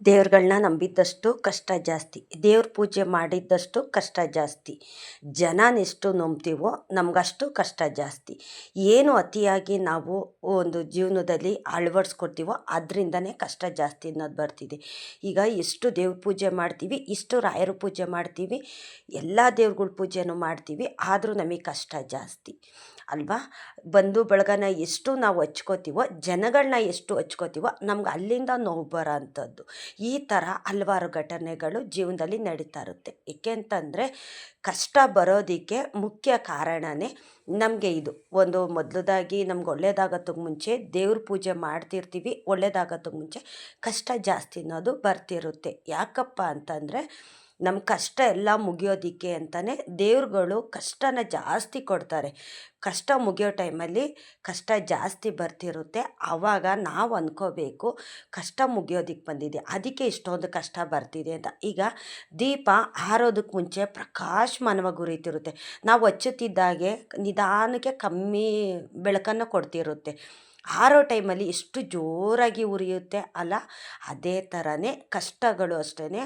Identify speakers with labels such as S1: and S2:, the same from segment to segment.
S1: ದೇವ್ರುಗಳ್ನ ನಂಬಿದ್ದಷ್ಟು ಕಷ್ಟ ಜಾಸ್ತಿ. ದೇವ್ರ ಪೂಜೆ ಮಾಡಿದ್ದಷ್ಟು ಕಷ್ಟ ಜಾಸ್ತಿ. ಜನನೆಷ್ಟು ನಂಬ್ತೀವೋ ನಮಗಷ್ಟು ಕಷ್ಟ ಜಾಸ್ತಿ. ಏನು ಅತಿಯಾಗಿ ನಾವು ಒಂದು ಜೀವನದಲ್ಲಿ ಅಳವಡಿಸ್ಕೊಡ್ತೀವೋ ಅದರಿಂದನೇ ಕಷ್ಟ ಜಾಸ್ತಿ ಅನ್ನೋದು ಬರ್ತಿದೆ. ಈಗ ಎಷ್ಟು ದೇವ್ರ ಪೂಜೆ ಮಾಡ್ತೀವಿ, ಇಷ್ಟು ರಾಯರ ಪೂಜೆ ಮಾಡ್ತೀವಿ, ಎಲ್ಲ ದೇವ್ರುಗಳ ಪೂಜೆನೂ ಮಾಡ್ತೀವಿ, ಆದರೂ ನಮಗೆ ಕಷ್ಟ ಜಾಸ್ತಿ. ಅಲ್ವಾ? ಬಂಧು ಬಳಗನ ಎಷ್ಟು ನಾವು ಹಚ್ಕೋತೀವೋ ಜನಗಳನ್ನ ಎಷ್ಟು ಹಚ್ಕೋತೀವೋ ನಮ್ಗೆ ಅಲ್ಲಿಂದ ನೋವು ಬರೋ ಅಂಥದ್ದು ಈ ಥರ ಹಲವಾರು ಘಟನೆಗಳು ಜೀವನದಲ್ಲಿ ನಡೀತಾ ಇರುತ್ತೆ. ಏಕೆಂತಂದರೆ ಕಷ್ಟ ಬರೋದಕ್ಕೆ ಮುಖ್ಯ ಕಾರಣವೇ ನಮಗೆ ಇದು. ಒಂದು ಮೊದಲದಾಗಿ ನಮ್ಗೆ ಒಳ್ಳೇದಾಗೋದಕ್ಕೆ ಮುಂಚೆ ದೇವ್ರ ಪೂಜೆ ಮಾಡ್ತಿರ್ತೀವಿ ಒಳ್ಳೇದಾಗೋದಕ್ಕೆ ಮುಂಚೆ ಕಷ್ಟ ಜಾಸ್ತಿ ಅನ್ನೋದು ಬರ್ತಿರುತ್ತೆ. ಯಾಕಪ್ಪ ಅಂತಂದರೆ ನಮ್ಮ ಕಷ್ಟ ಎಲ್ಲ ಮುಗಿಯೋದಕ್ಕೆ ಅಂತಲೇ ದೇವ್ರುಗಳು ಕಷ್ಟನ ಜಾಸ್ತಿ ಕೊಡ್ತಾರೆ. ಕಷ್ಟ ಮುಗಿಯೋ ಟೈಮಲ್ಲಿ ಕಷ್ಟ ಜಾಸ್ತಿ ಬರ್ತಿರುತ್ತೆ. ಆವಾಗ ನಾವು ಅಂದ್ಕೋಬೇಕು ಕಷ್ಟ ಮುಗಿಯೋದಕ್ಕೆ ಬಂದಿದೆ. ಅದಕ್ಕೆ ಇಷ್ಟೊಂದು ಕಷ್ಟ ಬರ್ತಿದೆ ಅಂತ. ಈಗ ದೀಪ ಆರೋದಕ್ಕೆ ಮುಂಚೆ ಪ್ರಕಾಶಮಾನವಾಗಿ ಉರಿತಿರುತ್ತೆ. ನಾವು ಹಚ್ಚುತ್ತಿದ್ದಾಗೆ ನಿಧಾನಕ್ಕೆ ಕಮ್ಮಿ ಬೆಳಕನ್ನು ಕೊಡ್ತಿರುತ್ತೆ. ಆರೋ ಟೈಮಲ್ಲಿ ಎಷ್ಟು ಜೋರಾಗಿ ಉರಿಯುತ್ತೆ ಅಲ್ಲ? ಅದೇ ಥರನೇ ಕಷ್ಟಗಳು ಅಷ್ಟೇ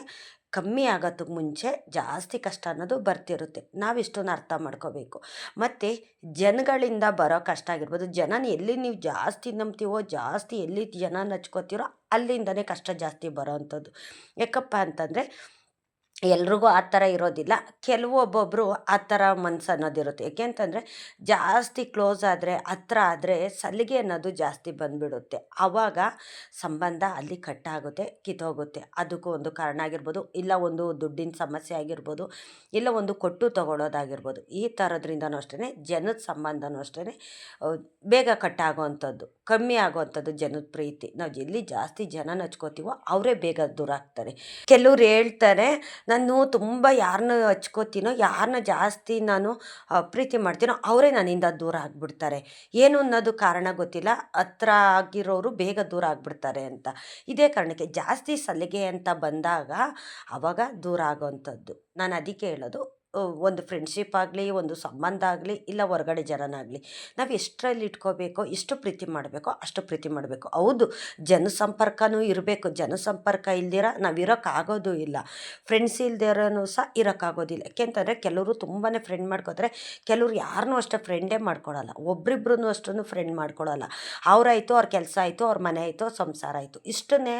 S1: ಕಮ್ಮಿ ಆಗೋದಕ್ಕೆ ಮುಂಚೆ ಜಾಸ್ತಿ ಕಷ್ಟ ಅನ್ನೋದು ಬರ್ತಿರುತ್ತೆ. ನಾವಿಷ್ಟನ್ನು ಅರ್ಥ ಮಾಡ್ಕೋಬೇಕು. ಮತ್ತು ಜನಗಳಿಂದ ಬರೋ ಕಷ್ಟ ಆಗಿರ್ಬೋದು, ಜನನ ಎಲ್ಲಿ ನೀವು ಜಾಸ್ತಿ ನಂಬ್ತೀವೋ, ಜಾಸ್ತಿ ಎಲ್ಲಿ ಜನ ನಚ್ಕೋತೀರೋ ಅಲ್ಲಿಂದನೇ ಕಷ್ಟ ಜಾಸ್ತಿ ಬರೋ ಅಂಥದ್ದು ಯಾಕಪ್ಪ ಅಂತಂದರೆ ಎಲ್ರಿಗೂ ಆ ಥರ ಇರೋದಿಲ್ಲ. ಕೆಲವೊಬ್ಬೊಬ್ಬರು ಆ ಥರ ಮನ್ಸು ಅನ್ನೋದಿರುತ್ತೆ ಏಕೆ ಅಂತಂದರೆ, ಜಾಸ್ತಿ ಕ್ಲೋಸ್ ಆದರೆ, ಹತ್ರ ಆದರೆ ಸಲಿಗೆ ಅನ್ನೋದು ಜಾಸ್ತಿ ಬಂದುಬಿಡುತ್ತೆ. ಆವಾಗ ಸಂಬಂಧ ಅಲ್ಲಿ ಕಟ್ಟಾಗುತ್ತೆ, ಕಿತ್ತೋಗುತ್ತೆ. ಅದಕ್ಕೂ ಒಂದು ಕಾರಣ ಆಗಿರ್ಬೋದು. ಇಲ್ಲ ಒಂದು ದುಡ್ಡಿನ ಸಮಸ್ಯೆ ಆಗಿರ್ಬೋದು. ಇಲ್ಲ ಒಂದು ಕೊಟ್ಟು ತಗೊಳ್ಳೋದಾಗಿರ್ಬೋದು ಈ ಥರದ್ರಿಂದನೂ ಅಷ್ಟೇ ಜನದ ಸಂಬಂಧನೂ ಅಷ್ಟೇ ಬೇಗ ಕಟ್ಟಾಗೋವಂಥದ್ದು ಕಮ್ಮಿ ಆಗೋವಂಥದ್ದು ಜನದ ಪ್ರೀತಿ. ನಾವು ಎಲ್ಲಿ ಜಾಸ್ತಿ ಜನ ನಚ್ಕೋತೀವೋ, ಅವರೇ ಬೇಗ ದೂರ ಆಗ್ತಾರೆ. ಕೆಲವ್ರು ಹೇಳ್ತಾರೆ ನಾನು ತುಂಬ ಯಾರನ್ನ ಹಚ್ಕೋತೀನೋ, ಯಾರನ್ನ ಜಾಸ್ತಿ ನಾನು ಪ್ರೀತಿ ಮಾಡ್ತೀನೋ ಅವರೇ ನನ್ನಿಂದ ದೂರ ಆಗಿಬಿಡ್ತಾರೆ. ಏನು ಅನ್ನೋದು ಕಾರಣ ಗೊತ್ತಿಲ್ಲ. ಹತ್ರ ಆಗಿರೋರು ಬೇಗ ದೂರ ಆಗಿಬಿಡ್ತಾರೆ ಅಂತ. ಇದೇ ಕಾರಣಕ್ಕೆ ಜಾಸ್ತಿ ಸಲಿಗೆ ಅಂತ ಬಂದಾಗ ಆವಾಗ ದೂರ ಆಗೋವಂಥದ್ದು ನಾನು ಅದಕ್ಕೆ ಹೇಳೋದು ಒಂದು ಫ್ರೆಂಡ್ಶಿಪ್ ಆಗಲಿ, ಒಂದು ಸಂಬಂಧ ಆಗಲಿ, ಇಲ್ಲ ಹೊರಗಡೆ ಜನನಾಗಲಿ, ನಾವು ಎಷ್ಟರಲ್ಲಿ ಇಟ್ಕೋಬೇಕೋ, ಎಷ್ಟು ಪ್ರೀತಿ ಮಾಡಬೇಕೋ, ಅಷ್ಟು ಪ್ರೀತಿ ಮಾಡಬೇಕು. ಹೌದು, ಜನಸಂಪರ್ಕನೂ ಇರಬೇಕು. ಜನಸಂಪರ್ಕ ಇಲ್ದಿರ ನಾವು ಇರೋಕ್ಕಾಗೋದು ಇಲ್ಲ. ಫ್ರೆಂಡ್ಸ್ ಇಲ್ದಿರೋನು ಸಹ ಇರೋಕ್ಕಾಗೋದಿಲ್ಲ. ಯಾಕೆಂತಂದರೆ ಕೆಲವರು ತುಂಬಾ ಫ್ರೆಂಡ್ ಮಾಡ್ಕೋತಾರೆ. ಕೆಲವ್ರು ಯಾರನ್ನೂ ಅಷ್ಟೇ ಫ್ರೆಂಡೇ ಮಾಡ್ಕೊಳ್ಳಲ್ಲ ಒಬ್ರಿಬ್ರು ಅಷ್ಟೂ ಫ್ರೆಂಡ್ ಮಾಡ್ಕೊಳ್ಳಲ್ಲ ಅವರಾಯಿತು ಅವ್ರ ಕೆಲಸ ಆಯಿತು, ಅವ್ರ ಮನೆ ಆಯಿತು ಸಂಸಾರ ಆಯಿತು. ಇಷ್ಟನ್ನೇ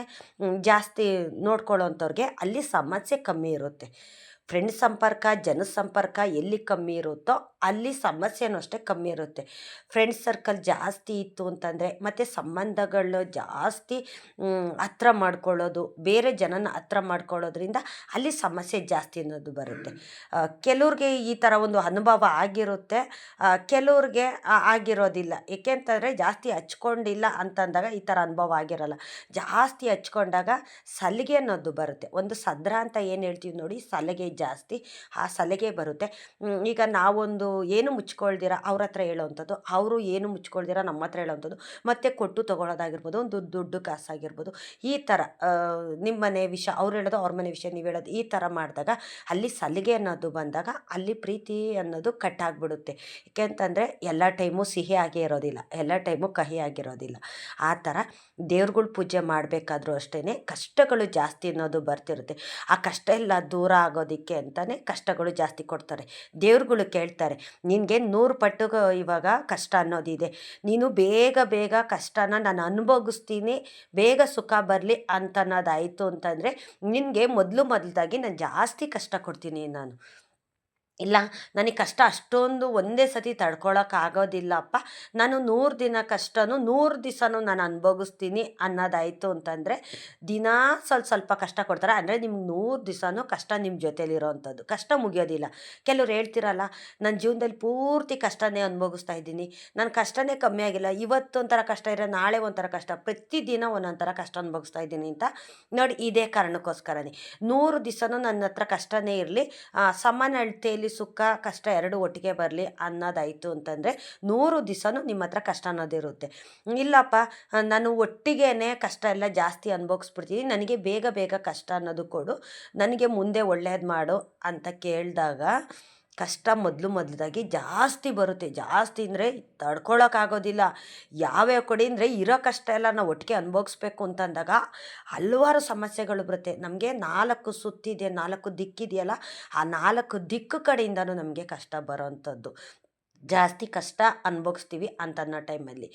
S1: ಜಾಸ್ತಿ ನೋಡ್ಕೊಳ್ಳೋಂಥವ್ರಿಗೆ ಅಲ್ಲಿ ಸಮಸ್ಯೆ ಕಮ್ಮಿ ಇರುತ್ತೆ. ಫ್ರೆಂಡ್ ಸಂಪರ್ಕ ಜನ ಸಂಪರ್ಕ ಎಲ್ಲಿ ಕಮ್ಮಿ ಇರುತ್ತೋ ಅಲ್ಲಿ ಸಮಸ್ಯೆನೂ ಅಷ್ಟೇ ಕಮ್ಮಿ ಇರುತ್ತೆ. ಫ್ರೆಂಡ್ಸ್ ಸರ್ಕಲ್ ಜಾಸ್ತಿ ಇತ್ತು ಅಂತಂದರೆ ಮತ್ತು ಸಂಬಂಧಗಳು ಜಾಸ್ತಿ ಹತ್ರ ಮಾಡ್ಕೊಳ್ಳೋದು, ಬೇರೆ ಜನನ ಹತ್ರ ಮಾಡ್ಕೊಳ್ಳೋದ್ರಿಂದ ಅಲ್ಲಿ ಸಮಸ್ಯೆ ಜಾಸ್ತಿ ಅನ್ನೋದು ಬರುತ್ತೆ. ಕೆಲವ್ರಿಗೆ ಈ ಥರ ಒಂದು ಅನುಭವ ಆಗಿರುತ್ತೆ. ಕೆಲವ್ರಿಗೆ ಆಗಿರೋದಿಲ್ಲ. ಏಕೆಂತಂದರೆ ಜಾಸ್ತಿ ಹಚ್ಕೊಂಡಿಲ್ಲ ಅಂತಂದಾಗ ಈ ಥರ ಅನುಭವ ಆಗಿರಲ್ಲ. ಜಾಸ್ತಿ ಹಚ್ಕೊಂಡಾಗ ಸಲಿಗೆ ಅನ್ನೋದು ಬರುತ್ತೆ. ಒಂದು ಸದ್ರ ಅಂತ ಏನು ಹೇಳ್ತೀವಿ ನೋಡಿ, ಸಲಿಗೆ ಜಾಸ್ತಿ, ಆ ಸಲಿಗೆ ಬರುತ್ತೆ. ಈಗ ನಾವೊಂದು ಏನು ಮುಚ್ಕೊಳ್ದಿರ ಅವ್ರ ಹತ್ರ ಹೇಳೋವಂಥದ್ದು ಅವರು ಏನು ಮುಚ್ಕೊಳ್ದಿರ ನಮ್ಮ ಹತ್ರ ಹೇಳೋವಂಥದ್ದು ಮತ್ತು ಕೊಟ್ಟು ತೊಗೊಳೋದಾಗಿರ್ಬೋದು, ಒಂದು ದುಡ್ಡು ಕಾಸಾಗಿರ್ಬೋದು. ಈ ಥರ ನಿಮ್ಮ ಮನೆ ವಿಷಯ ಅವ್ರು ಹೇಳೋದು ಅವ್ರ ಮನೆ ವಿಷಯ, ನೀವು ಹೇಳೋದು ಈ ಥರ ಮಾಡಿದಾಗ ಅಲ್ಲಿ ಸಲಿಗೆ ಅನ್ನೋದು ಬಂದಾಗ ಅಲ್ಲಿ ಪ್ರೀತಿ ಅನ್ನೋದು ಕಟ್ ಆಗಿಬಿಡುತ್ತೆ ಅಂತಂದರೆ ಎಲ್ಲ ಟೈಮು ಸಿಹಿ ಆಗೇ ಇರೋದಿಲ್ಲ, ಎಲ್ಲ ಟೈಮು ಕಹಿ ಆಗಿರೋದಿಲ್ಲ. ಆ ಥರ ದೇವ್ರುಗಳು ಪೂಜೆ ಮಾಡಬೇಕಾದ್ರೂ ಅಷ್ಟೇ ಕಷ್ಟಗಳು ಜಾಸ್ತಿ ಅನ್ನೋದು ಬರ್ತಿರುತ್ತೆ. ಆ ಕಷ್ಟ ಎಲ್ಲ ದೂರ ಆಗೋದಕ್ಕೆ ಅಂತಲೇ ಕಷ್ಟಗಳು ಜಾಸ್ತಿ ಕೊಡ್ತಾರೆ. ದೇವ್ರುಗಳು ಕೇಳ್ತಾರೆ ನಿನಗೆ ನೂರು ಪಟ್ಟು ಇವಾಗ ಕಷ್ಟ ಅನ್ನೋದಿದೆ. ನೀನು ಬೇಗ ಬೇಗ ಕಷ್ಟನ ನಾನು ಅನುಭವಿಸ್ತೀನಿ, ಬೇಗ ಸುಖ ಬರಲಿ ಅಂತ ಅನ್ನೋದಾಯಿತು ಅಂತಂದರೆ ನಿನಗೆ ಮೊದಲು ಮೊದಲದಾಗಿ ನಾನು ಜಾಸ್ತಿ ಕಷ್ಟ ಕೊಡ್ತೀನಿ ನಾನು. ಇಲ್ಲ, ನನಗೆ ಕಷ್ಟ ಅಷ್ಟೊಂದು ಒಂದೇ ಸತಿ ತಡ್ಕೊಳಕ್ಕಾಗೋದಿಲ್ಲಪ್ಪ ನಾನು ನೂರು ದಿನ ಕಷ್ಟನೂ ನೂರು ದಿವಸನೂ ನಾನು ಅನುಭವಿಸ್ತೀನಿ ಅನ್ನೋದಾಯಿತು ಅಂತಂದರೆ, ದಿನಾ ಸ್ವಲ್ಪ ಸ್ವಲ್ಪ ಕಷ್ಟ ಕೊಡ್ತಾರೆ. ಅಂದರೆ ನಿಮ್ಗೆ ನೂರು ದಿವಸನೂ ಕಷ್ಟ ನಿಮ್ಮ ಜೊತೇಲಿರೋವಂಥದ್ದು ಕಷ್ಟ ಮುಗಿಯೋದಿಲ್ಲ. ಕೆಲವ್ರು ಹೇಳ್ತಿರಲ್ಲ ನನ್ನ ಜೀವನದಲ್ಲಿ ಪೂರ್ತಿ ಕಷ್ಟನೇ ಅನುಭವಿಸ್ತಾ ಇದ್ದೀನಿ. ನನ್ನ ಕಷ್ಟನೇ ಕಮ್ಮಿ ಆಗಿಲ್ಲ. ಇವತ್ತು ಒಂಥರ ಕಷ್ಟ ಇರೋ ನಾಳೆ ಒಂಥರ ಕಷ್ಟ. ಪ್ರತಿದಿನ ಒಂದೊಂಥರ ಥರ ಕಷ್ಟ ಅನುಭವಿಸ್ತಾ ಇದ್ದೀನಿ ಅಂತ. ನೋಡಿ, ಇದೇ ಕಾರಣಕ್ಕೋಸ್ಕರನೇ. ನೂರು ದಿವಸನೂ ನನ್ನ ಹತ್ರ ಕಷ್ಟನೇ ಇರಲಿ. ಸಮಾನ ಅಳತೆಯಲ್ಲಿ ಬರಲಿ ಸುಖ, ಕಷ್ಟ ಎರಡು ಒಟ್ಟಿಗೆ ಬರಲಿ ಅನ್ನೋದಾಯಿತು ಅಂತಂದರೆ ನೂರು ದಿವಸನೂ ನಿಮ್ಮ ಹತ್ರ ಕಷ್ಟ ಅನ್ನೋದಿರುತ್ತೆ. ಇಲ್ಲಪ್ಪ, ನಾನು ಒಟ್ಟಿಗೆ ಕಷ್ಟ ಎಲ್ಲ ಜಾಸ್ತಿ ಅನುಭವಿಸ್ಬಿಡ್ತೀನಿ, ನನಗೆ ಬೇಗ ಬೇಗ ಕಷ್ಟ ಅನ್ನೋದು ಕೊಡು, ನನಗೆ ಮುಂದೆ ಒಳ್ಳೇದು ಮಾಡು ಅಂತ ಕೇಳಿದಾಗ ಕಷ್ಟ ಮೊದಲು ಮೊದಲಾಗಿ ಜಾಸ್ತಿ ಬರುತ್ತೆ. ಜಾಸ್ತಿ ಅಂದರೆ ತಡ್ಕೊಳ್ಳೋಕ್ಕಾಗೋದಿಲ್ಲ ಯಾವ್ಯಾವ ಕಡೆ ಅಂದರೆ ಇರೋ ಕಷ್ಟ ಎಲ್ಲ ನಾವು ಒಟ್ಟಿಗೆ ಅನುಭವಿಸ್ಬೇಕು ಅಂತಂದಾಗ ಹಲವಾರು ಸಮಸ್ಯೆಗಳು ಬರುತ್ತೆ. ನಮಗೆ ನಾಲ್ಕು ಸುತ್ತಿದೆ, ನಾಲ್ಕು ದಿಕ್ಕಿದೆಯಲ್ಲ ಆ ನಾಲ್ಕು ದಿಕ್ಕು ಕಡೆಯಿಂದನೂ ನಮಗೆ ಕಷ್ಟ ಬರೋವಂಥದ್ದು ಜಾಸ್ತಿ ಕಷ್ಟ ಅನುಭವಿಸ್ತೀವಿ ಅಂತ ಟೈಮಲ್ಲಿ.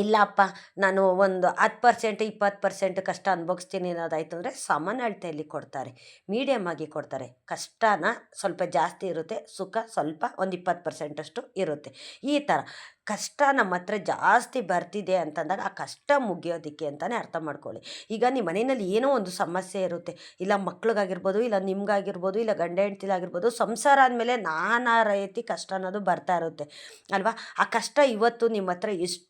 S1: ಇಲ್ಲಪ್ಪ, ನಾನು ಒಂದು ಹತ್ತು ಪರ್ಸೆಂಟ್ ಇಪ್ಪತ್ತು ಪರ್ಸೆಂಟ್ ಕಷ್ಟ ಅನುಭವಿಸ್ತೀನಿ ಅನ್ನೋದಾಯ್ತು ಅಂದರೆ ಸಮಾನ ಅಳತೆಯಲ್ಲಿ ಕೊಡ್ತಾರೆ ಮೀಡಿಯಮ್ ಆಗಿ ಕೊಡ್ತಾರೆ. ಕಷ್ಟನ ಸ್ವಲ್ಪ ಜಾಸ್ತಿ ಇರುತ್ತೆ, ಸುಖ ಸ್ವಲ್ಪ ಒಂದು ಇಪ್ಪತ್ತು ಪರ್ಸೆಂಟಷ್ಟು ಇರುತ್ತೆ. ಈ ಥರ ಕಷ್ಟ ನಮ್ಮ ಹತ್ರ ಜಾಸ್ತಿ ಬರ್ತಿದೆ ಅಂತಂದಾಗ ಆ ಕಷ್ಟ ಮುಗಿಯೋದಕ್ಕೆ ಅಂತಲೇ ಅರ್ಥ ಮಾಡ್ಕೊಳ್ಳಿ. ಈಗ ನಿಮ್ಮ ಮನೆಯಲ್ಲಿ ಏನೋ ಒಂದು ಸಮಸ್ಯೆ ಇರುತ್ತೆ. ಇಲ್ಲ ಮಕ್ಳಿಗಾಗಿರ್ಬೋದು, ಇಲ್ಲ ನಿಮ್ಗಾಗಿರ್ಬೋದು, ಇಲ್ಲ ಗಂಡ ಹೆಂಡ್ತಿಲಾಗಿರ್ಬೋದು, ಸಂಸಾರ ಆದಮೇಲೆ ನಾನಾ ರೀತಿ ಕಷ್ಟ ಅನ್ನೋದು ಬರ್ತಾ ಇರುತ್ತೆ. ಅಲ್ವಾ? ಆ ಕಷ್ಟ ಇವತ್ತು ನಿಮ್ಮ ಹತ್ರ ಎಷ್ಟು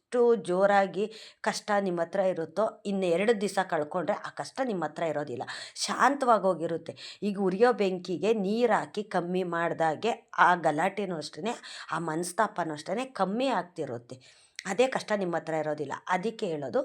S1: ಜೋರಾಗಿ ಕಷ್ಟ ನಿಮ್ಮ ಹತ್ರ ಇರುತ್ತೋ ಇನ್ನು ಎರಡು ದಿವಸ ಕಳ್ಕೊಂಡ್ರೆ ಆ ಕಷ್ಟ ನಿಮ್ಮ ಹತ್ರ ಇರೋದಿಲ್ಲ. ಶಾಂತವಾಗಿ ಹೋಗಿರುತ್ತೆ. ಈಗ ಉರಿಯೋ ಬೆಂಕಿಗೆ ನೀರು ಹಾಕಿ ಕಮ್ಮಿ ಮಾಡಿದಾಗೆ ಆ ಗಲಾಟೆನೂ ಅಷ್ಟೇ ಆ ಮನಸ್ತಾಪನೂ ಅಷ್ಟೇ ಕಮ್ಮಿ ಆಗ್ತಿರುತ್ತೆ ಅದೇ ಕಷ್ಟ ನಿಮ್ಮ ಹತ್ರ ಇರೋದಿಲ್ಲ. ಅದಕ್ಕೆ ಹೇಳೋದು,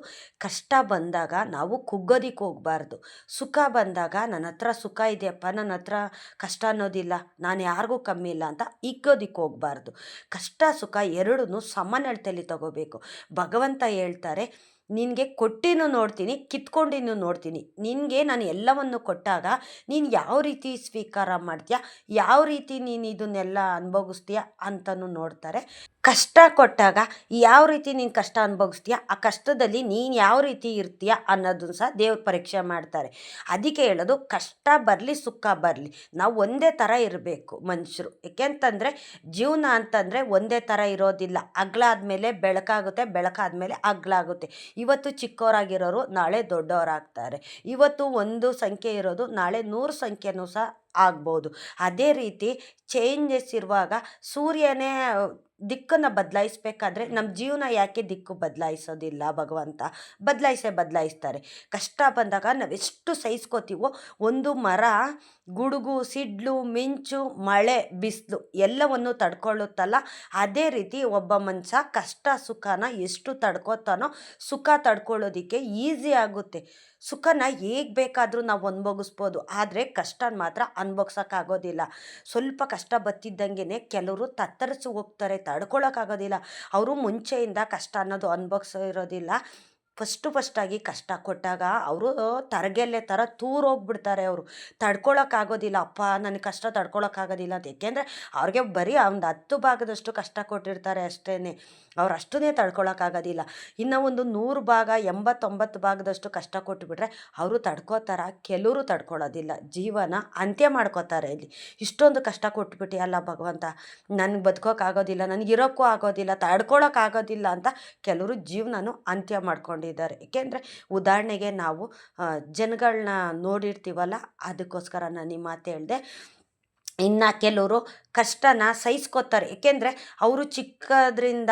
S1: ಕಷ್ಟ ಬಂದಾಗ ನಾವು ಕುಗ್ಗೋದಿಕ್ಕೆ ಹೋಗಬಾರ್ದು. ಸುಖ ಬಂದಾಗ ನನ್ನ ಹತ್ರ ಸುಖ ಇದೆಯಪ್ಪ, ನನ್ನ ಹತ್ರ ಕಷ್ಟ ಅನ್ನೋದಿಲ್ಲ, ನಾನು ಯಾರಿಗೂ ಕಮ್ಮಿ ಇಲ್ಲ ಅಂತ ಇಕ್ಕೋದಿಕ್ಕೆ ಹೋಗಬಾರ್ದು. ಕಷ್ಟ, ಸುಖ ಎರಡೂ ಸಮನಳ್ತೆಯಲ್ಲಿ ತಗೋಬೇಕು. ಭಗವಂತ ಹೇಳ್ತಾರೆ, ನಿನಗೆ ಕೊಟ್ಟಿನೂ ನೋಡ್ತೀನಿ, ಕಿತ್ಕೊಂಡಿನೂ ನೋಡ್ತೀನಿ. ನಿನಗೆ ನಾನು ಎಲ್ಲವನ್ನು ಕೊಟ್ಟಾಗ ನೀನು ಯಾವ ರೀತಿ ಸ್ವೀಕಾರ ಮಾಡ್ತೀಯ, ಯಾವ ರೀತಿ ನೀನು ಇದನ್ನೆಲ್ಲ ಅನುಭವಿಸ್ತೀಯ ಅಂತಲೂ ನೋಡ್ತಾರೆ. ಕಷ್ಟ ಕೊಟ್ಟಾಗ ಯಾವ ರೀತಿ ನೀನು ಕಷ್ಟ ಅನುಭವಿಸ್ತೀಯ, ಆ ಕಷ್ಟದಲ್ಲಿ ನೀನು ಯಾವ ರೀತಿ ಇರ್ತೀಯ ಅನ್ನೋದನ್ನು ಸಹ ದೇವ್ರ ಪರೀಕ್ಷೆ ಮಾಡ್ತಾರೆ. ಅದಕ್ಕೆ ಹೇಳೋದು ಕಷ್ಟ ಬರಲಿ, ಸುಖ ಬರಲಿ. ನಾವು ಒಂದೇ ಥರ ಇರಬೇಕು ಮನುಷ್ಯರು. ಏಕೆಂತಂದರೆ ಜೀವನ ಅಂತಂದರೆ ಒಂದೇ ಥರ ಇರೋದಿಲ್ಲ. ಅಗ್ಲಾದ್ಮೇಲೆ ಬೆಳಕಾಗುತ್ತೆ, ಬೆಳಕಾದ್ಮೇಲೆ ಅಗ್ಲಾಗುತ್ತೆ ಇವತ್ತು ಚಿಕ್ಕವರಾಗಿರೋರು ನಾಳೆ ದೊಡ್ಡವರಾಗ್ತಾರೆ. ಇವತ್ತು ಒಂದು ಸಂಖ್ಯೆ ಇರೋದು ನಾಳೆ ನೂರು ಸಂಖ್ಯೆನೂ ಸಹ ಆಗ್ಬೋದು. ಅದೇ ರೀತಿ ಚೇಂಜಸ್ ಇರುವಾಗ ಸೂರ್ಯನೇ ದಿಕ್ಕನ್ನು ಬದಲಾಯಿಸ್ಬೇಕಾದ್ರೆ ನಮ್ಮ ಜೀವನ ಯಾಕೆ ದಿಕ್ಕು ಬದಲಾಯಿಸೋದಿಲ್ಲ ಭಗವಂತ? ಬದಲಾಯಿಸೇ ಬದಲಾಯಿಸ್ತಾರೆ. ಕಷ್ಟ ಬಂದಾಗ ನಾವೆಷ್ಟು ಸಹಿಸ್ಕೋತೀವೋ ಒಂದು ಮರ, ಗುಡುಗು, ಸಿಡ್ಲು, ಮಿಂಚು, ಮಳೆ, ಬಿಸಿಲು ಎಲ್ಲವನ್ನು ತಡ್ಕೊಳ್ಳುತ್ತಲ್ಲ. ಅದೇ ರೀತಿ ಒಬ್ಬ ಮನುಷ್ಯ ಕಷ್ಟ, ಸುಖನ ಎಷ್ಟು ತಡ್ಕೋತಾನೋ ಸುಖ ತಡ್ಕೊಳ್ಳೋದಿಕ್ಕೆ ಈಸಿ ಆಗುತ್ತೆ. ಸುಖನ ಹೇಗೆ ಬೇಕಾದರೂ ನಾವು ಅನುಭವಿಸ್ಬೋದು ಆದರೆ ಕಷ್ಟನ ಮಾತ್ರ ಅನುಭವಿಸೋಕ್ಕಾಗೋದಿಲ್ಲ ಸ್ವಲ್ಪ ಕಷ್ಟ ಬತ್ತಿದ್ದಂಗೆ ಕೆಲವರು ತತ್ತರಿಸಿ ಹೋಗ್ತಾರೆ ತಡ್ಕೊಳ್ಳೋಕ್ಕಾಗೋದಿಲ್ಲ ಅವರು ಮುಂಚೆಯಿಂದ ಕಷ್ಟ ಅನ್ನೋದು ಅನುಭವಿಸೋ ಇರೋದಿಲ್ಲ. ಫಸ್ಟು ಫಸ್ಟಾಗಿ ಕಷ್ಟ ಕೊಟ್ಟಾಗ ಅವರು ತರಗೆಲೆ ಥರ ತೂರೋಗ್ಬಿಡ್ತಾರೆ ಅವರು. ತಡ್ಕೊಳಕ್ಕಾಗೋದಿಲ್ಲ, ಅಪ್ಪ ನನಗೆ ಕಷ್ಟ ತಡ್ಕೊಳಕ್ಕಾಗೋದಿಲ್ಲ. ಅಂತ ಏಕೆಂದರೆ ಅವ್ರಿಗೆ ಬರೀ ಒಂದು ಹತ್ತು ಭಾಗದಷ್ಟು ಕಷ್ಟ ಕೊಟ್ಟಿರ್ತಾರೆ ಅಷ್ಟೇ ಅವ್ರು ಅಷ್ಟನ್ನೇ ತಡ್ಕೊಳಕ್ಕಾಗೋದಿಲ್ಲ. ಇನ್ನು ಒಂದು ನೂರು ಭಾಗ, ಎಂಬತ್ತೊಂಬತ್ತು ಭಾಗದಷ್ಟು ಕಷ್ಟ ಕೊಟ್ಟುಬಿಟ್ರೆ ಅವರು ತಡ್ಕೋತಾರ ಕೆಲವರು ತಡ್ಕೊಳ್ಳೋದಿಲ್ಲ ಜೀವನ ಅಂತ್ಯ ಮಾಡ್ಕೋತಾರೆ ಇಲ್ಲಿ. ಇಷ್ಟೊಂದು ಕಷ್ಟ ಕೊಟ್ಬಿಟ್ಟಿಯಲ್ಲ ಭಗವಂತ. ನನಗೆ ಬದುಕೋಕ್ಕಾಗೋದಿಲ್ಲ, ನನಗೆ ಇರೋಕ್ಕೂ ಆಗೋದಿಲ್ಲ, ತಡ್ಕೊಳಕ್ಕಾಗೋದಿಲ್ಲ ಅಂತ ಕೆಲವರು ಜೀವನನೂ ಅಂತ್ಯ ಮಾಡ್ಕೊಂಡಿದ್ದಾರೆ ಏಕೆಂದರೆ ಉದಾಹರಣೆಗೆ ನಾವು ಜನಗಳನ್ನ ನೋಡಿರ್ತೀವಲ್ಲ, ಅದಕ್ಕೋಸ್ಕರ ನಾನು ಈ ಮಾತು ಹೇಳಿದೆ. ಇನ್ನು ಕೆಲವರು ಕಷ್ಟನ ಸಹಿಸ್ಕೋತಾರೆ. ಏಕೆಂದರೆ ಅವರು ಚಿಕ್ಕದ್ರಿಂದ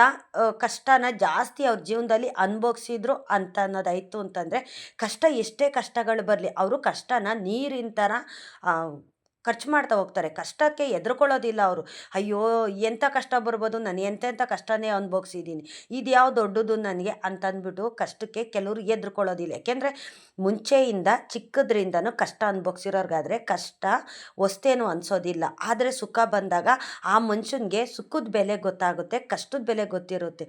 S1: ಕಷ್ಟನ ಜಾಸ್ತಿ ಅವ್ರ ಜೀವನದಲ್ಲಿ ಅನುಭವಿಸಿದ್ರು ಅಂತ ಅನ್ನೋದಾಯಿತು ಅಂತಂದರೆ, ಕಷ್ಟ ಎಷ್ಟೇ ಕಷ್ಟಗಳು ಬರಲಿ, ಅವರು ಕಷ್ಟನ ನೀರಿನ ಥರ ಖರ್ಚು ಮಾಡ್ತಾ ಹೋಗ್ತಾರೆ. ಕಷ್ಟಕ್ಕೆ ಹೆದ್ರುಕೊಳ್ಳೋದಿಲ್ಲ ಅವರು. ಅಯ್ಯೋ ಎಂಥ ಕಷ್ಟ ಬರ್ಬೋದು? ನಾನು ಎಂತೆಂಥ ಕಷ್ಟನೇ ಅನುಭವಿಸಿದ್ದೀನಿ. ಇದು ಯಾವ ದೊಡ್ಡದು ನನಗೆ? ಅಂತಂದ್ಬಿಟ್ಟು ಕಷ್ಟಕ್ಕೆ ಕೆಲವರು ಎದ್ರುಕೊಳ್ಳೋದಿಲ್ಲ. ಯಾಕೆಂದರೆ ಮುಂಚೆಯಿಂದ ಚಿಕ್ಕದ್ರಿಂದನೂ ಕಷ್ಟ ಅನುಭವಿಸಿರೋರ್ಗಾದ್ರೆ ಕಷ್ಟ ಹೊಸ್ತೇನು ಅನಿಸೋದಿಲ್ಲ. ಆದರೆ ಸುಖ ಬಂದಾಗ ಆ ಮನುಷ್ಯನಿಗೆ ಸುಖದ ಬೆಲೆ ಗೊತ್ತಾಗುತ್ತೆ, ಕಷ್ಟದ ಬೆಲೆ ಗೊತ್ತಿರುತ್ತೆ.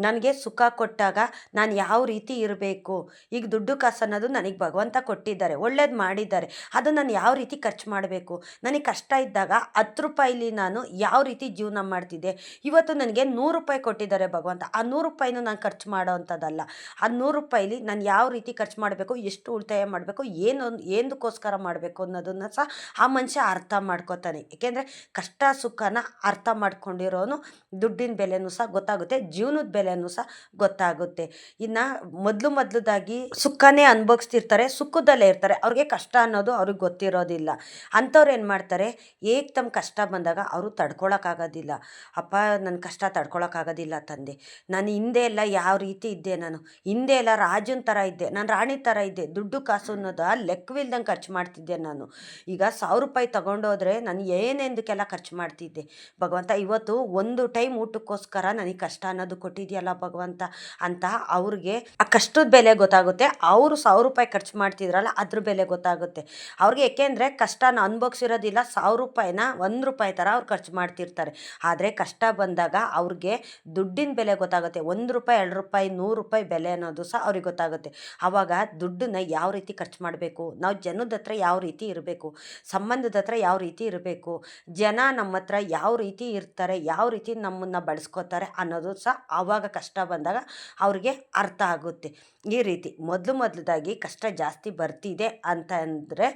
S1: ನನಗೆ ಸುಖ ಕೊಟ್ಟಾಗ ನಾನು ಯಾವ ರೀತಿ ಇರಬೇಕು? ಈಗ ದುಡ್ಡು ಕಾಸು ಅನ್ನೋದು ನನಗೆ ಭಗವಂತ ಕೊಟ್ಟಿದ್ದಾರೆ, ಒಳ್ಳೇದು ಮಾಡಿದ್ದಾರೆ. ಅದು ನಾನು ಯಾವ ರೀತಿ ಖರ್ಚು ಮಾಡಬೇಕು? ನನಗೆ ಕಷ್ಟ ಇದ್ದಾಗ ಹತ್ತು ರೂಪಾಯಿಲಿ ನಾನು ಯಾವ ರೀತಿ ಜೀವನ ಮಾಡ್ತಿದ್ದೆ? ಇವತ್ತು ನನಗೆ ನೂರು ರೂಪಾಯಿ ಕೊಟ್ಟಿದ್ದಾರೆ ಭಗವಂತ. ಆ ನೂರು ರೂಪಾಯಿನೂ ನಾನು ಖರ್ಚು ಮಾಡೋ ಅಂಥದ್ದಲ್ಲ. ಆ ನೂರು ರೂಪಾಯಿಲಿ ನಾನು ಯಾವ ರೀತಿ ಖರ್ಚು ಮಾಡಬೇಕು? ಎಷ್ಟು ಉಳಿತಾಯ ಮಾಡಬೇಕು? ಏನು ಏನಕ್ಕೋಸ್ಕರ ಮಾಡಬೇಕು ಅನ್ನೋದನ್ನು ಸಹ ಆ ಮನುಷ್ಯ ಅರ್ಥ ಮಾಡ್ಕೋತಾನೆ. ಏಕೆಂದರೆ ಕಷ್ಟ, ಸುಖನ ಅರ್ಥ ಮಾಡ್ಕೊಂಡಿರೋನು ದುಡ್ಡಿನ ಬೆಲೆನೂ ಸಹ ಗೊತ್ತಾಗುತ್ತೆ, ಜೀವನದ ಬೆಲೆನೂ ಸಹ ಗೊತ್ತಾಗುತ್ತೆ. ಇನ್ನು ಮೊದಲು ಮೊದಲದಾಗಿ ಸುಖನೇ ಅನುಭವಿಸ್ತಿರ್ತಾರೆ, ಸುಖದಲ್ಲೇ ಇರ್ತಾರೆ. ಅವ್ರಿಗೆ ಕಷ್ಟ ಅನ್ನೋದು ಅವ್ರಿಗೆ ಗೊತ್ತಿರೋದಿಲ್ಲ. ಅಂಥವ್ರು ಅಂಥವ್ರು ಏನು ಮಾಡ್ತಾರೆ? ಏಕ್ ತಮ್ಮ ಕಷ್ಟ ಬಂದಾಗ ಅವರು ತಡ್ಕೊಳಕ್ಕಾಗೋದಿಲ್ಲ ಅಪ್ಪ ನನ್ನ ಕಷ್ಟ ತಡ್ಕೊಳಕ್ಕಾಗೋದಿಲ್ಲ ತಂದೆ. ನಾನು ಹಿಂದೆ ಎಲ್ಲ ಯಾವ ರೀತಿ ಇದ್ದೆ ನಾನು? ಹಿಂದೆ ಎಲ್ಲ ರಾಜನ ಥರ ಇದ್ದೆ. ನಾನು ರಾಣಿ ಥರ ಇದ್ದೆ. ದುಡ್ಡು ಕಾಸು ಅನ್ನೋದು ಲೆಕ್ಕವಿಲ್ದಂಗೆ ಖರ್ಚು ಮಾಡ್ತಿದ್ದೆ ನಾನು. ಈಗ ಸಾವಿರ ರೂಪಾಯಿ ತಗೊಂಡೋದ್ರೆ ನಾನು ಏನೆಂದಕ್ಕೆಲ್ಲ ಖರ್ಚು ಮಾಡ್ತಿದ್ದೆ? ಭಗವಂತ, ಇವತ್ತು ಒಂದು ಟೈಮ್ ಊಟಕ್ಕೋಸ್ಕರ ನನಗೆ ಕಷ್ಟ ಅನ್ನೋದು ಕೊಟ್ಟಿದೆಯಲ್ಲ ಭಗವಂತ? ಅಂತ ಅವ್ರಿಗೆ ಆ ಕಷ್ಟದ ಬೆಲೆ ಗೊತ್ತಾಗುತ್ತೆ. ಅವರು ಸಾವಿರ ರೂಪಾಯಿ ಖರ್ಚು ಮಾಡ್ತಿದ್ರಲ್ಲ ಅದ್ರ ಬೆಲೆ ಗೊತ್ತಾಗುತ್ತೆ. ಅವ್ರಿಗೆ ಏಕೆಂದರೆ ಕಷ್ಟನ ಅನುಭವಿಸಿರೋದಿಲ್ಲ ಸಾವಿರ ರೂಪಾಯಿನ ಒಂದು ರೂಪಾಯಿ ಥರ ಅವ್ರು ಖರ್ಚು ಮಾಡ್ತಿರ್ತಾರೆ. ಆದರೆ ಕಷ್ಟ ಬಂದಾಗ ಅವ್ರಿಗೆ ದುಡ್ಡಿನ ಬೆಲೆ ಗೊತ್ತಾಗುತ್ತೆ. ಒಂದು ರೂಪಾಯಿ, ಎರಡು ರೂಪಾಯಿ, ನೂರು ರೂಪಾಯಿ ಬೆಲೆ ಅನ್ನೋದು ಸಹ ಅವ್ರಿಗೆ ಗೊತ್ತಾಗುತ್ತೆ. ಆವಾಗ ದುಡ್ಡನ್ನ ಯಾವ ರೀತಿ ಖರ್ಚು ಮಾಡಬೇಕು? ನಾವು ಜನದ ಹತ್ರ ಯಾವ ರೀತಿ ಇರಬೇಕು? ಸಂಬಂಧದ ಹತ್ರ ಯಾವ ರೀತಿ ಇರಬೇಕು? ಜನ ನಮ್ಮ ಹತ್ರ ಯಾವ ರೀತಿ ಇರ್ತಾರೆ? ಯಾವ ರೀತಿ ನಮ್ಮನ್ನು ಬಳಸ್ಕೋತಾರೆ ಅನ್ನೋದು ಸಹ ಆವಾಗ ಕಷ್ಟ ಬಂದಾಗ ಅವ್ರಿಗೆ ಅರ್ಥ ಆಗುತ್ತೆ. ಈ ರೀತಿ ಮೊದಲು ಮೊದಲದಾಗಿ ಕಷ್ಟ ಜಾಸ್ತಿ ಬರ್ತಿದೆ ಅಂತ ಅಂದರೆ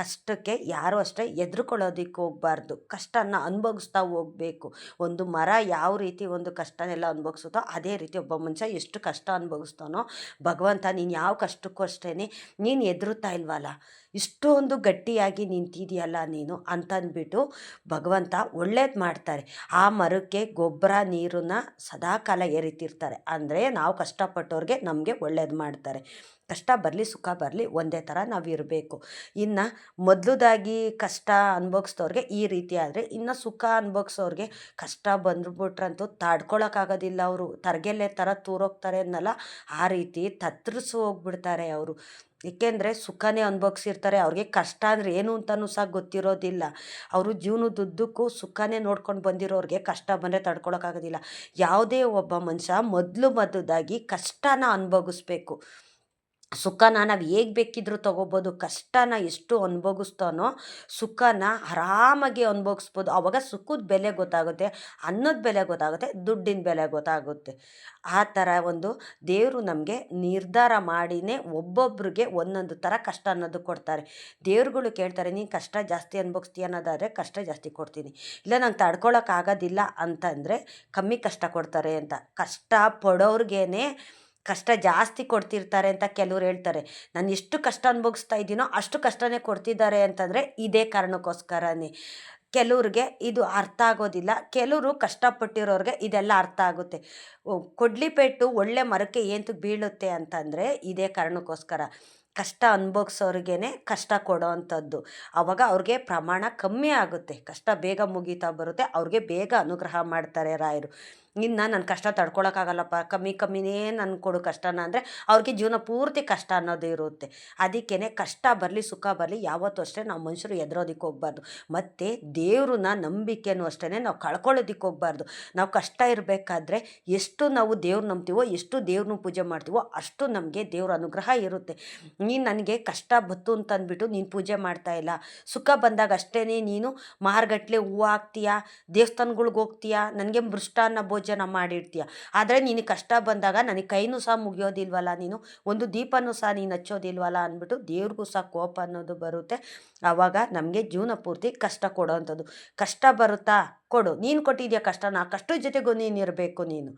S1: ಕಷ್ಟಕ್ಕೆ ಯಾರೂ ಅಷ್ಟೇ ಹೆದ್ರುಕೊಳ್ಳೋದಕ್ಕೆ ಹೋಗ್ಬಾರ್ದು. ಕಷ್ಟನ ಅನುಭವಿಸ್ತಾ ಹೋಗಬೇಕು. ಒಂದು ಮರ ಯಾವ ರೀತಿ ಒಂದು ಕಷ್ಟನೆಲ್ಲ ಅನುಭವಿಸುತ್ತೋ ಅದೇ ರೀತಿ ಒಬ್ಬ ಮನುಷ್ಯ ಎಷ್ಟು ಕಷ್ಟ ಅನುಭವಿಸ್ತಾನೋ, ಭಗವಂತ ನೀನು ಯಾವ ಕಷ್ಟಕ್ಕೂ ಅಷ್ಟೇ ನೀನು ಎದುರುತ್ತಾ ಇಲ್ವಲ್ಲ? ಇಷ್ಟೊಂದು ಗಟ್ಟಿಯಾಗಿ ನಿಂತಿದೆಯಲ್ಲ ನೀನು ಅಂತಂದ್ಬಿಟ್ಟು ಭಗವಂತ ಒಳ್ಳೇದು ಮಾಡ್ತಾರೆ. ಆ ಮರಕ್ಕೆ ಗೊಬ್ಬರ, ನೀರನ್ನ ಸದಾಕಾಲ ಎರಿತಿರ್ತಾರೆ ಅಂದರೆ ನಾವು ಕಷ್ಟಪಟ್ಟವ್ರಿಗೆ ನಮಗೆ ಒಳ್ಳೇದು ಮಾಡ್ತಾರೆ. ಕಷ್ಟ ಬರಲಿ ಸುಖ ಬರಲಿ ಒಂದೇ ಥರ ನಾವು ಇರಬೇಕು. ಇನ್ನು ಮೊದಲದಾಗಿ ಕಷ್ಟ ಅನುಭವಿಸ್ದವ್ರಿಗೆ ಈ ರೀತಿ ಆದರೆ ಇನ್ನು ಸುಖ ಅನುಭವಿಸೋರಿಗೆ ಕಷ್ಟ ಬಂದ್ಬಿಟ್ರಂತೂ ತಡ್ಕೊಳಕ್ಕಾಗೋದಿಲ್ಲ ಅವರು. ತರಗೆಲೆ ಥರ ತೂರೋಗ್ತಾರೆ ಅನ್ನಲ್ಲ, ಆ ರೀತಿ ತತ್ತರಿಸಿ ಹೋಗ್ಬಿಡ್ತಾರೆ ಅವರು. ಏಕೆಂದರೆ ಸುಖನೇ ಅನುಭವಿಸಿರ್ತಾರೆ, ಅವ್ರಿಗೆ ಕಷ್ಟ ಅಂದರೆ ಏನು ಅಂತಲೂ ಸಹ ಗೊತ್ತಿರೋದಿಲ್ಲ. ಅವರು ಜೀವನದುದ್ದಕ್ಕೂ ಸುಖನೇ ನೋಡ್ಕೊಂಡು ಬಂದಿರೋರಿಗೆ ಕಷ್ಟ ಬಂದರೆ ತಡ್ಕೊಳಕ್ಕಾಗೋದಿಲ್ಲ. ಯಾವುದೇ ಒಬ್ಬ ಮನುಷ್ಯ ಮೊದಲು ಮೊದಲಾಗಿ ಕಷ್ಟನ ಅನುಭವಿಸ್ಬೇಕು. ಸುಖನ ನಾವು ಹೇಗೆ ಬೇಕಿದ್ರೂ ತಗೋಬೋದು, ಕಷ್ಟನ ಎಷ್ಟು ಅನುಭವಿಸ್ತಾನೋ ಸುಖನ ಆರಾಮಾಗಿ ಅನುಭವಿಸ್ಬೋದು ಆವಾಗ ಸುಖದ ಬೆಲೆ ಗೊತ್ತಾಗುತ್ತೆ, ಅನ್ನದ ಬೆಲೆ ಗೊತ್ತಾಗುತ್ತೆ, ದುಡ್ಡಿನ ಬೆಲೆ ಗೊತ್ತಾಗುತ್ತೆ. ಆ ಥರ ಒಂದು ದೇವರು ನಮಗೆ ನಿರ್ಧಾರ ಮಾಡಿನೇ ಒಬ್ಬೊಬ್ರಿಗೆ ಒಂದೊಂದು ಥರ ಕಷ್ಟ ಅನ್ನೋದು ಕೊಡ್ತಾರೆ. ದೇವ್ರುಗಳು ಕೇಳ್ತಾರೆ, ನೀನು ಕಷ್ಟ ಜಾಸ್ತಿ ಅನುಭವಿಸ್ತೀಯ ಅನ್ನೋದಾದರೆ ಕಷ್ಟ ಜಾಸ್ತಿ ಕೊಡ್ತೀನಿ. ಇಲ್ಲ ನಂಗೆ ತಡ್ಕೊಳಕ್ಕಾಗೋದಿಲ್ಲ ಅಂತಂದರೆ ಕಮ್ಮಿ ಕಷ್ಟ ಕೊಡ್ತಾರೆ ಅಂತ. ಕಷ್ಟ ಪಡೋರ್ಗೇ ಕಷ್ಟ ಜಾಸ್ತಿ ಕೊಡ್ತಿರ್ತಾರೆ ಅಂತ ಕೆಲವ್ರು ಹೇಳ್ತಾರೆ. ನಾನು ಎಷ್ಟು ಕಷ್ಟ ಅನುಭವಿಸ್ತಾ ಇದ್ದೀನೋ ಅಷ್ಟು ಕಷ್ಟನೇ ಕೊಡ್ತಿದ್ದಾರೆ ಅಂತಂದರೆ ಇದೇ ಕಾರಣಕ್ಕೋಸ್ಕರನೇ. ಕೆಲವ್ರಿಗೆ ಇದು ಅರ್ಥ ಆಗೋದಿಲ್ಲ. ಕೆಲವರು ಕಷ್ಟಪಟ್ಟಿರೋರಿಗೆ ಇದೆಲ್ಲ ಅರ್ಥ ಆಗುತ್ತೆ. ಕೊಡ್ಲಿಪೇಟು ಒಳ್ಳೆ ಮರಕ್ಕೆ ಏಂತು ಬೀಳುತ್ತೆ ಅಂತಂದರೆ ಇದೇ ಕಾರಣಕ್ಕೋಸ್ಕರ. ಕಷ್ಟ ಅನುಭವಿಸೋರಿಗೇ ಕಷ್ಟ ಕೊಡೋ ಅಂಥದ್ದು. ಆವಾಗ ಅವ್ರಿಗೆ ಪ್ರಮಾಣ ಕಮ್ಮಿ ಆಗುತ್ತೆ. ಕಷ್ಟ ಬೇಗ ಮುಗೀತಾ ಬರುತ್ತೆ. ಅವ್ರಿಗೆ ಬೇಗ ಅನುಗ್ರಹ ಮಾಡ್ತಾರೆ ರಾಯರು. ಇನ್ನು ನನ್ನ ಕಷ್ಟ ತಡ್ಕೊಳಕ್ಕಾಗಲ್ಲಪ್ಪ. ಕಮ್ಮಿ ಕಮ್ಮಿನೇ ನನ್ನ ಕೊಡು ಕಷ್ಟನ ಅಂದರೆ ಅವ್ರಿಗೆ ಜೀವನ ಪೂರ್ತಿ ಕಷ್ಟ ಅನ್ನೋದು ಇರುತ್ತೆ. ಅದಕ್ಕೇ ಕಷ್ಟ ಬರಲಿ ಸುಖ ಬರಲಿ ಯಾವತ್ತೂ ಅಷ್ಟೇ ನಾವು ಮನುಷ್ಯರು ಎದುರೋದಕ್ಕೆ ಹೋಗ್ಬಾರ್ದು. ಮತ್ತು ದೇವ್ರನ್ನ ನಂಬಿಕೆನೂ ಅಷ್ಟೇ ನಾವು ಕಳ್ಕೊಳ್ಳೋದಕ್ಕೆ ಹೋಗ್ಬಾರ್ದು. ನಾವು ಕಷ್ಟ ಇರಬೇಕಾದ್ರೆ ಎಷ್ಟು ನಾವು ದೇವ್ರು ನಂಬ್ತೀವೋ, ಎಷ್ಟು ದೇವ್ರನ್ನ ಪೂಜೆ ಮಾಡ್ತೀವೋ ಅಷ್ಟು ನಮಗೆ ದೇವ್ರ ಅನುಗ್ರಹ ಇರುತ್ತೆ. ನೀನು ನನಗೆ ಕಷ್ಟ ಬತ್ತು ಅಂತಂದ್ಬಿಟ್ಟು ನೀನು ಪೂಜೆ ಮಾಡ್ತಾ ಇಲ್ಲ. ಸುಖ ಬಂದಾಗ ಅಷ್ಟೇ ನೀನು ಮಾರ್ಗಟ್ಲೆ ಹೂವು ಹಾಕ್ತೀಯಾ, ದೇವಸ್ಥಾನಗಳ್ಗೆ ಹೋಗ್ತೀಯಾ, ನನಗೆ ಮೃಷ್ಟಾನ್ನ ಭೋಜನ ಮಾಡಿರ್ತೀಯ. ಆದರೆ ನಿನಗೆ ಕಷ್ಟ ಬಂದಾಗ ನನಗೆ ಕೈನೂ ಸಹ ಮುಗಿಯೋದಿಲ್ವಲ್ಲ, ನೀನು ಒಂದು ದೀಪನೂ ಸಹ ನೀನು ಹಚ್ಚೋದಿಲ್ವಲ್ಲ ಅಂದ್ಬಿಟ್ಟು ದೇವ್ರಿಗೂ ಸಹ ಕೋಪ ಅನ್ನೋದು ಬರುತ್ತೆ. ಆವಾಗ ನಮಗೆ ಜೀವನ ಪೂರ್ತಿ ಕಷ್ಟ ಕೊಡೋವಂಥದ್ದು ಕಷ್ಟ ಬರುತ್ತಾ? ಕೊಡು. ನೀನು ಕೊಟ್ಟಿದ್ಯಾ ಕಷ್ಟ ನಾ ಕಷ್ಟದ ಜೊತೆಗೂ ನೀನು ಇರಬೇಕು ನೀನು.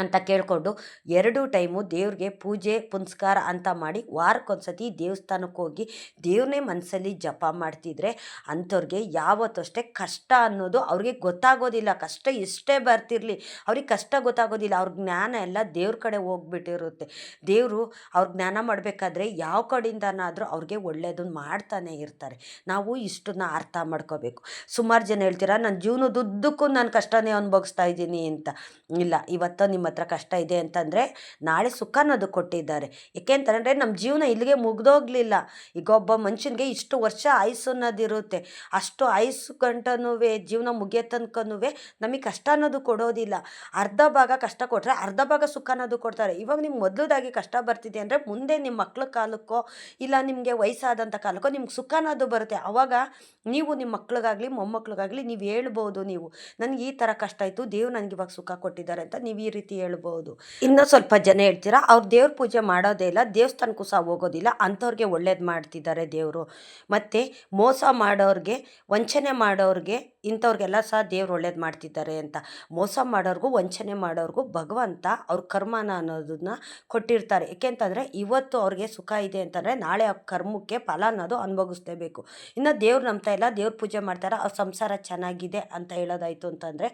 S1: ಅಂತ ಕೇಳಿಕೊಂಡು ಎರಡು ಟೈಮು ದೇವ್ರಿಗೆ ಪೂಜೆ, ಪುನಸ್ಕಾರ ಅಂತ ಮಾಡಿ ವಾರಕ್ಕೊಂದ್ಸತಿ ದೇವಸ್ಥಾನಕ್ಕೆ ಹೋಗಿ ದೇವ್ರನ್ನೇ ಮನಸ್ಸಲ್ಲಿ ಜಪ ಮಾಡ್ತಿದ್ರೆ ಅಂಥವ್ರಿಗೆ ಯಾವತ್ತಷ್ಟೇ ಕಷ್ಟ ಅನ್ನೋದು ಅವ್ರಿಗೆ ಗೊತ್ತಾಗೋದಿಲ್ಲ. ಕಷ್ಟ ಎಷ್ಟೇ ಬರ್ತಿರಲಿ, ಅವ್ರಿಗೆ ಕಷ್ಟ ಗೊತ್ತಾಗೋದಿಲ್ಲ. ಅವ್ರ ಜ್ಞಾನ ಎಲ್ಲ ದೇವ್ರ ಕಡೆ ಹೋಗ್ಬಿಟ್ಟಿರುತ್ತೆ. ದೇವರು ಅವ್ರ ಜ್ಞಾನ ಮಾಡಬೇಕಾದ್ರೆ ಯಾವ ಕಡೆಯಿಂದನಾದರೂ ಅವ್ರಿಗೆ ಒಳ್ಳೆಯದನ್ನು ಮಾಡ್ತಾನೆ ಇರ್ತಾರೆ. ನಾವು ಇಷ್ಟನ್ನ ಅರ್ಥ ಮಾಡ್ಕೋಬೇಕು. ಸುಮಾರು ಜನ ಹೇಳ್ತೀರಾ ನನ್ನ ಜೀವನದುದ್ದಕ್ಕೂ ನಾನು ಕಷ್ಟನೇ ಅನುಭವಿಸ್ತಾ ಇದ್ದೀನಿ ಅಂತ. ಇಲ್ಲ ಇವತ್ತು ನಿಮ್ಮ ಹತ್ರ ಕಷ್ಟ ಇದೆ ಅಂತಂದರೆ ನಾಳೆ ಸುಖ ಅನ್ನೋದು ಕೊಟ್ಟಿದ್ದಾರೆ. ಯಾಕೆ ಅಂತಂದರೆ ನಮ್ಮ ಜೀವನ ಇಲ್ಲಿಗೆ ಮುಗ್ದೋಗ್ಲಿಲ್ಲ. ಈಗ ಒಬ್ಬ ಮನುಷ್ಯನಿಗೆ ಇಷ್ಟು ವರ್ಷ ಆಯುಸ್ಸು ಅನ್ನೋದಿರುತ್ತೆ. ಅಷ್ಟು ಆಯುಸ್ಸು ಗಂಟನೂ ಜೀವನ ಮುಗಿಯೋ ತನಕನೂ ನಮಗೆ ಕಷ್ಟ ಅನ್ನೋದು ಕೊಡೋದಿಲ್ಲ. ಅರ್ಧ ಭಾಗ ಕಷ್ಟ ಕೊಟ್ಟರೆ ಅರ್ಧ ಭಾಗ ಸುಖ ಅನ್ನೋದು ಕೊಡ್ತಾರೆ. ಇವಾಗ ನಿಮ್ಗೆ ಮೊದಲದಾಗಿ ಕಷ್ಟ ಬರ್ತಿದೆ ಅಂದರೆ ಮುಂದೆ ನಿಮ್ಮ ಮಕ್ಕಳ ಕಾಲಕ್ಕೋ ಇಲ್ಲ ನಿಮಗೆ ವಯಸ್ಸಾದಂಥ ಕಾಲಕ್ಕೋ ನಿಮ್ಗೆ ಸುಖ ಅನ್ನೋದು ಬರುತ್ತೆ. ಆವಾಗ ನೀವು ನಿಮ್ಮ ಮಕ್ಳಿಗಾಗಲಿ, ಮೊಮ್ಮಕ್ಳಿಗಾಗಲಿ ನೀವು ಹೇಳ್ಬೋದು ನೀವು, ನನಗೆ ಈ ಥರ ಕಷ್ಟ ಆಯಿತು, ದೇವ್ರು ನನಗೆ ಇವಾಗ ಸುಖ ಕೊಟ್ಟಿದ್ದಾರೆ ಅಂತ ನೀವು ಈ ರೀತಿ ಹೇಳ್ಬೋದು. ಇನ್ನೂ ಸ್ವಲ್ಪ ಜನ ಹೇಳ್ತೀರಾ? ಅವ್ರು ದೇವ್ರ ಪೂಜೆ ಮಾಡೋದೇ ಇಲ್ಲ, ದೇವಸ್ಥಾನಕ್ಕೂ ಸಹ ಹೋಗೋದಿಲ್ಲ, ಅಂಥವ್ರಿಗೆ ಒಳ್ಳೇದು ಮಾಡ್ತಿದ್ದಾರೆ ದೇವರು. ಮತ್ತು ಮೋಸ ಮಾಡೋರಿಗೆ, ವಂಚನೆ ಮಾಡೋರಿಗೆ ಇಂಥವ್ರಿಗೆಲ್ಲ ಸಹ ದೇವ್ರು ಒಳ್ಳೇದು ಮಾಡ್ತಿದ್ದಾರೆ ಅಂತ. ಮೋಸ ಮಾಡೋರಿಗೂ ವಂಚನೆ ಮಾಡೋರ್ಗೂ ಭಗವಂತ ಅವ್ರ ಕರ್ಮನ ಅನ್ನೋದನ್ನ ಕೊಟ್ಟಿರ್ತಾರೆ. ಏಕೆಂತಂದರೆ ಇವತ್ತು ಅವ್ರಿಗೆ ಸುಖ ಇದೆ ಅಂತಂದರೆ ನಾಳೆ ಆ ಕರ್ಮಕ್ಕೆ ಫಲ ಅನ್ನೋದು ಅನುಭವಿಸ್ಲೇಬೇಕು. ಇನ್ನು ದೇವ್ರು ನಂಬ್ತಾ ಇಲ್ಲ, ದೇವ್ರ ಪೂಜೆ ಮಾಡ್ತಾರೆ, ಅವ್ರ ಸಂಸಾರ ಚೆನ್ನಾಗಿದೆ ಅಂತ ಹೇಳೋದಾಯಿತು ಅಂತಂದರೆ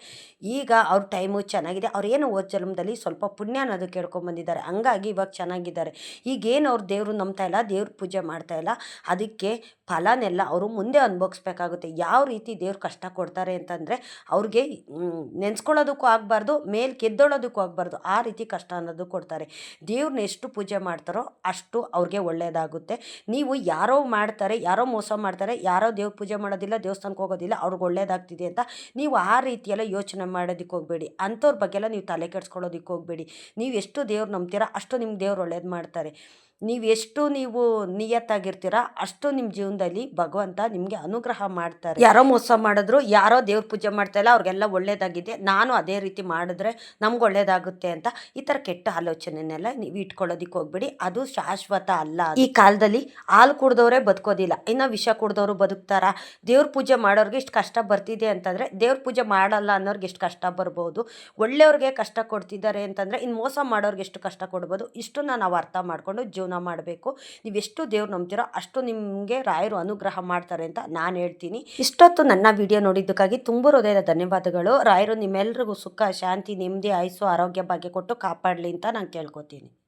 S1: ಈಗ ಅವ್ರ ಟೈಮು ಚೆನ್ನಾಗಿದೆ. ಅವ್ರೇನು ಓದ್ ಜನ್ಮದಲ್ಲಿ ಸ್ವಲ್ಪ ಪುಣ್ಯ ಅನ್ನೋದು ಕೇಳ್ಕೊಂಬಂದಿದ್ದಾರೆ ಹಂಗಾಗಿ ಇವಾಗ ಚೆನ್ನಾಗಿದ್ದಾರೆ. ಈಗೇನು ಅವ್ರು ದೇವರು ನಂಬ್ತಾ ಇಲ್ಲ, ದೇವ್ರ ಪೂಜೆ ಮಾಡ್ತಾ ಇಲ್ಲ, ಅದಕ್ಕೆ ಫಲನೆಲ್ಲ ಅವರು ಮುಂದೆ ಅನುಭವಿಸ್ಬೇಕಾಗುತ್ತೆ. ಯಾವ ರೀತಿ ದೇವ್ರು ಕಷ್ಟ ಕೊಡ್ತಾರೆ ಅಂತಂದರೆ ಅವ್ರಿಗೆ ನೆನೆಸ್ಕೊಳ್ಳೋದಕ್ಕೂ ಆಗಬಾರ್ದು, ಮೇಲೆ ಕೆದ್ದೋಳೋದಕ್ಕೂ ಆಗಬಾರ್ದು, ಆ ರೀತಿ ಕಷ್ಟ ಅನ್ನೋದು ಕೊಡ್ತಾರೆ. ದೇವ್ರನ್ನ ಎಷ್ಟು ಪೂಜೆ ಮಾಡ್ತಾರೋ ಅಷ್ಟು ಅವ್ರಿಗೆ ಒಳ್ಳೆಯದಾಗುತ್ತೆ ನೀವು ಯಾರೋ ಮಾಡ್ತಾರೆ, ಯಾರೋ ಮೋಸ ಮಾಡ್ತಾರೆ, ಯಾರೋ ದೇವ್ರ ಪೂಜೆ ಮಾಡೋದಿಲ್ಲ, ದೇವಸ್ಥಾನಕ್ಕೆ ಹೋಗೋದಿಲ್ಲ, ಅವ್ರಿಗೆ ಒಳ್ಳೇದಾಗ್ತಿದೆ ಅಂತ ನೀವು ಆ ರೀತಿಯೆಲ್ಲ ಯೋಚನೆ ಮಾಡೋದಕ್ಕೆ ಹೋಗಬೇಡಿ. ಅಂಥವ್ರ ಬಗ್ಗೆಲ್ಲ ನೀವು ತಲೆ ಕೆಡ್ಸ್ಕೊಳ್ಳೋದಕ್ಕೆ ಹೋಗಬೇಡಿ. ನೀವು ಎಷ್ಟು ದೇವ್ರು ನಂಬ್ತೀರಾ ಅಷ್ಟು ನಿಮ್ಗೆ ದೇವ್ರು ಒಳ್ಳೇದು ಮಾಡ್ತಾರೆ. ನೀವು ಎಷ್ಟು ನೀವು ನಿಯತ್ತಾಗಿರ್ತೀರ ಅಷ್ಟು ನಿಮ್ಮ ಜೀವನದಲ್ಲಿ ಭಗವಂತ ನಿಮಗೆ ಅನುಗ್ರಹ ಮಾಡ್ತಾರೆ. ಯಾರೋ ಮೋಸ ಮಾಡಿದ್ರು, ಯಾರೋ ದೇವ್ರ ಪೂಜೆ ಮಾಡ್ತಾ ಇಲ್ಲ, ಅವ್ರಿಗೆಲ್ಲ ಒಳ್ಳೇದಾಗಿದೆ, ನಾನು ಅದೇ ರೀತಿ ಮಾಡಿದ್ರೆ ನಮ್ಗೆ ಒಳ್ಳೇದಾಗುತ್ತೆ ಅಂತ ಈ ಥರ ಕೆಟ್ಟ ಆಲೋಚನೆನೆಲ್ಲ ನೀವು ಇಟ್ಕೊಳ್ಳೋದಕ್ಕೆ ಹೋಗ್ಬೇಡಿ. ಅದು ಶಾಶ್ವತ ಅಲ್ಲ ಈ ಕಾಲದಲ್ಲಿ ಹಾಲು ಕುಡ್ದವ್ರೆ ಬದುಕೋದಿಲ್ಲ. ಇನ್ನು ವಿಷ ಕುಡ್ದವರು ಬದುಕ್ತಾರಾ. ದೇವ್ರ ಪೂಜೆ ಮಾಡೋರಿಗೆ ಇಷ್ಟು ಕಷ್ಟ ಬರ್ತಿದೆ ಅಂತಂದರೆ ದೇವ್ರ ಪೂಜೆ ಮಾಡಲ್ಲ ಅನ್ನೋರ್ಗೆ ಎಷ್ಟು ಕಷ್ಟ ಬರ್ಬೋದು. ಒಳ್ಳೆಯವ್ರಿಗೆ ಕಷ್ಟ ಕೊಡ್ತಿದ್ದಾರೆ ಅಂತಂದರೆ ಇನ್ನು ಮೋಸ ಮಾಡೋರ್ಗೆ ಎಷ್ಟು ಕಷ್ಟ ಕೊಡ್ಬೋದು, ಇಷ್ಟನ್ನ ನಾವು ಅರ್ಥ ಮಾಡಿಕೊಂಡು ಜೀವನ ಮಾಡಬೇಕು. ನೀವೆಷ್ಟು ದೇವ್ರು ನಂಬ್ತೀರೋ ಅಷ್ಟು ನಿಮಗೆ ರಾಯರು ಅನುಗ್ರಹ ಮಾಡ್ತಾರೆ ಅಂತ ನಾನು ಹೇಳ್ತೀನಿ. ಇಷ್ಟೊತ್ತು ನನ್ನ ವಿಡಿಯೋ ನೋಡಿದ್ದಕ್ಕಾಗಿ ತುಂಬ ಹೃದಯದ ಧನ್ಯವಾದಗಳು. ರಾಯರು ನಿಮ್ಮೆಲ್ರಿಗೂ ಸುಖ, ಶಾಂತಿ, ನೆಮ್ಮದಿ, ಆಯಸ್ಸು, ಆರೋಗ್ಯ ಭಾಗ್ಯ ಕೊಟ್ಟು ಕಾಪಾಡಲಿ ಅಂತ ನಾನು ಕೇಳ್ಕೊತೀನಿ.